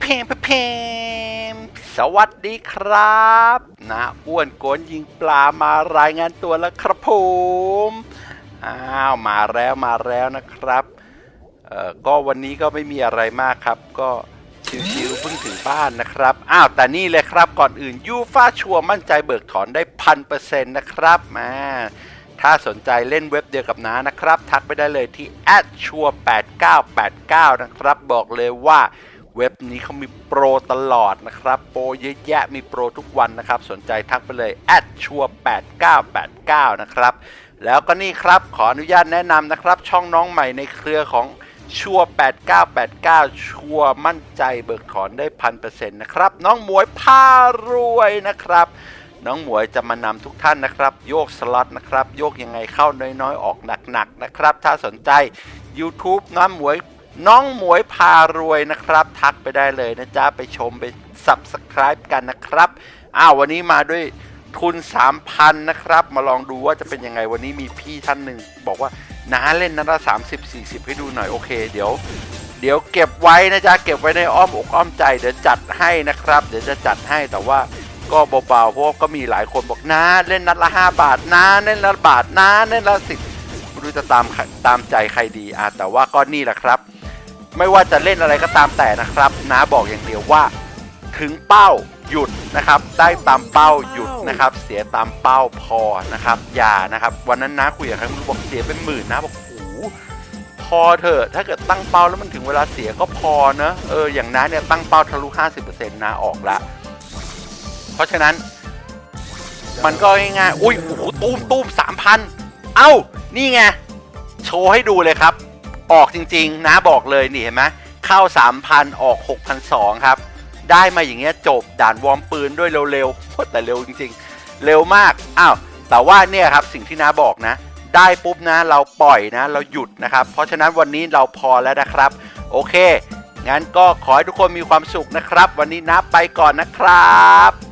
เพมเพมสวัสดีครับนาอ้วนโกนยิงปลามารายงานตัวแล้วครับผมอ้าวมาแล้วมาแล้วนะครับเอ่อก็วันนี้ก็ไม่มีอะไรมากครับ ก็ชิวๆเพิ่งถึงบ้านนะครับอ้าวแต่นี่เลยครับก่อนอื่นยูฟาชัวร์มั่นใจเบิกถอนได้พันเปอร์เซ็นต์นะครับมาถ้าสนใจเล่นเว็บเดียวกับน้านะครับ ทักไปได้เลยที่ a d s u r e 8989 นะครับ บอกเลยว่า เว็บนี้เขามีโปรตลอดนะครับ โปรเยอะแยะมีโปรทุกวันนะครับ สนใจทักไปเลย a d s u r e 8989นะครับ แล้วก็นี่ครับขออนุญาตแนะนำนะครับ ช่องน้องใหม่ในเครือของชัว8989 ชัวมั่นใจเบิกถอนได้พันเปอร์เซ็นต์นะครับ น้องหมวยพารวยนะครับ น้องหมวยจะมานำทุกท่านนะครับ โยกสล็อตนะครับ โยกยังไงเข้าน้อยๆ ออกหนักๆนะครับ ถ้าสนใจ YouTube น้องหมวย น้องหมวยพารวยนะครับ ทักไปได้เลยนะจ๊ะ ไปชมไป Subscribe กันนะครับอ้าววันนี้มาด้วยทุน 3,000 นะครับ มาลองดูว่าจะเป็นยังไงวันนี้มีพี่ท่านหนึ่งบอกว่าน้าเล่นนัดละ30 40 ให้ดูหน่อยโอเค เดี๋ยว เดี๋ยวเก็บไว้นะจ๊ะ เก็บไว้ในอ้อมอกอ้อมใจ เดี๋ยวจัดให้นะครับ เดี๋ยวจะจัดให้แต่ว่าก็เบาๆเพราะว่าก็มีหลายคนบอกน้าเล่นนัดละ 5 บาทน้าเล่นละบาทน้าเล่นละสิบไม่รู้จะตามตามใจใครดีอะแต่ว่าก็นี่แหละครับ ไม่ว่าจะเล่นอะไรก็ตามแต่นะครับน้าบอกอย่างเดียวว่า ถึงเป้าหยุดนะครับ ได้ตามเป้าหยุดนะครับ เสียตามเป้าพอนะครับ อย่านะครับ วันนั้นน้าคุยกับใครไม่รู้บอกเสียเป็นหมื่นนะบอกโอ้โหพอเถอะถ้าเกิดตั้งเป้าแล้วมันถึงเวลาเสียก็พอเนอะเอออย่างน้าเนี่ยตั้งเป้าทะลุ 50%นะออกละ เพราะฉะนั้น มันก็ง่ายๆอุ้ยโอ้โหตูมตูมสามพันเอ้า นี่ไงโชว์ให้ดูเลยครับ ออกจริงๆนะบอกเลยนี่เห็นไหมเข้า 3,000 ออก 6,200 ครับ ได้มาอย่างเงี้ยจบด่านวอร์มปืนด้วยเร็วๆโคตรแต่เร็วจริงๆ เร็วมากอ้าวแต่ว่าเนี่ยครับสิ่งที่น้าบอกนะ ได้ปุ๊บนะเราปล่อยนะเราหยุดนะครับ เพราะฉะนั้นวันนี้เราพอแล้วนะครับ โอเค งั้นก็ขอให้ทุกคนมีความสุขนะครับ วันนี้นะไปก่อนนะครับ